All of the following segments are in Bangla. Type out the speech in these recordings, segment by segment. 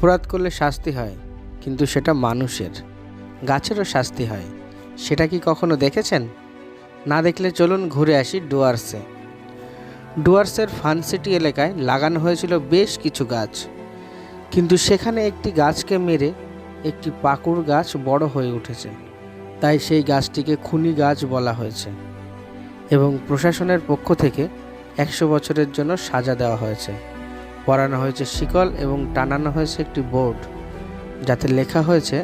অপরাধ করলে শাস্তি হয়, কিন্তু সেটা মানুষের। গাছেরও শাস্তি হয়। সেটা কি কখনো দেখেছেন? না দেখলে চলুন ঘুরে আসি ডুয়ার্সে। ডুয়ার্সের ফানসিটি এলাকায় লাগানো হয়েছিল বেশ কিছু গাছ। কিন্তু সেখানে একটি গাছকে মেরে একটি পাকুর গাছ বড় হয়ে উঠেছে। তাই সেই গাছটিকে খুনি গাছ বলা হয়েছে। এবং প্রশাসনের পক্ষ থেকে একশো বছরের জন্য সাজা দেওয়া হয়েছে। পরানো হয়েছে শিকল এবং টানানো হয়েছে একটি বোর্ড, যাতে লেখা হয়েছে,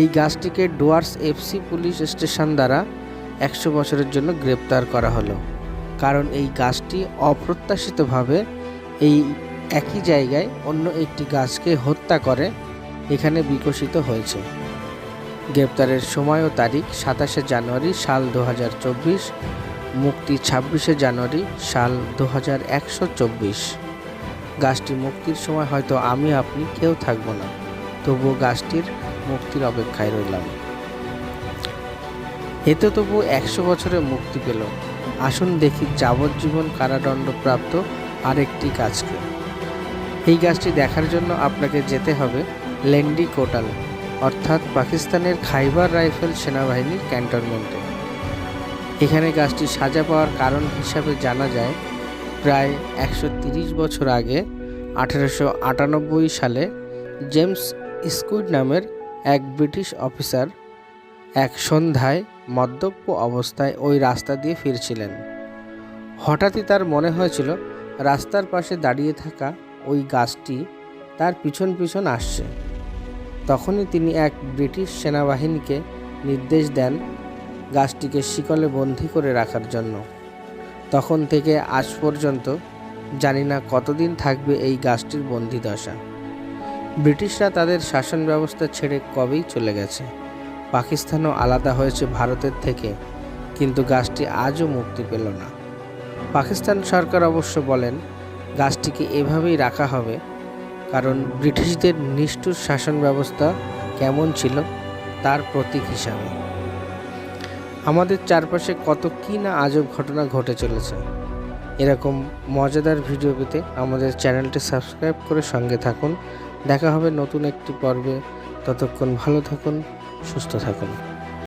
এই গাছটিকে ডুয়ার্স এফসি পুলিশ স্টেশন দ্বারা একশো বছরের জন্য গ্রেপ্তার করা হলো। কারণ এই গাছটি অপ্রত্যাশিতভাবে এই একই জায়গায় অন্য একটি গাছকে হত্যা করে, এখানে বিকশিত হয়েছে। গ্রেপ্তারের সময় ও তারিখ সাতাশে জানুয়ারি সাল দু হাজার চব্বিশ, মুক্তি ছাব্বিশে জানুয়ারি সাল দু হাজার একশো চব্বিশ। গাছটি মুক্তির সময় হয়তো আমি, আপনি, কেউ থাকব না। তবুও গাছটির মুক্তির অপেক্ষায় রইলাম। এতে তবু একশো বছরে মুক্তি পেল। আসুন দেখি যাবজ্জীবন কারাদণ্ডপ্রাপ্ত আরেকটি গাছকে। এই গাছটি দেখার জন্য আপনাকে যেতে হবে লেন্ডি কোটাল অর্থাৎ পাকিস্তানের খাইবার রাইফেল সেনাবাহিনীর ক্যান্টনমেন্টে। এখানে গাছটি সাজা পাওয়ার কারণ হিসাবে জানা যায়, প্রায় একশো বছর আগে আঠেরোশো আটানব্বই সালে জেমস স্কুইড নামের এক ব্রিটিশ অফিসার এক সন্ধ্যায় মদ্যপ অবস্থায় ওই রাস্তা দিয়ে ফিরছিলেন। হঠাৎই তার মনে হয়েছিল, রাস্তার পাশে দাঁড়িয়ে থাকা ওই গাছটি তার পিছন পিছন আসছে। তখনই তিনি এক ব্রিটিশ সেনাবাহিনীকে নির্দেশ দেন গাছটিকে শিকলে বন্দি করে রাখার জন্য। তখন থেকে আজ পর্যন্ত জানি না কতদিন থাকবে এই গাছটির বন্দি দশা। ব্রিটিশরা তাদের শাসন ব্যবস্থা ছেড়ে কবেই চলে গেছে? পাকিস্তানও আলাদা হয়েছে ভারতের থেকে, কিন্তু গাছটি আজও মুক্তি পেল না। পাকিস্তান সরকার অবশ্য বলেন, গাছটিকে এভাবেই রাখা হবে, কারণ ব্রিটিশদের নিষ্ঠুর শাসন ব্যবস্থা কেমন ছিল তার প্রতীক হিসাবে। আমাদের চারপাশে কত কী না আজব ঘটনা ঘটে চলেছে। এরকম মজাদার ভিডিও পেতে আমাদের চ্যানেলটি সাবস্ক্রাইব করে সঙ্গে থাকুন। দেখা হবে নতুন একটি পর্বে। ততক্ষণ ভালো থাকুন, সুস্থ থাকুন।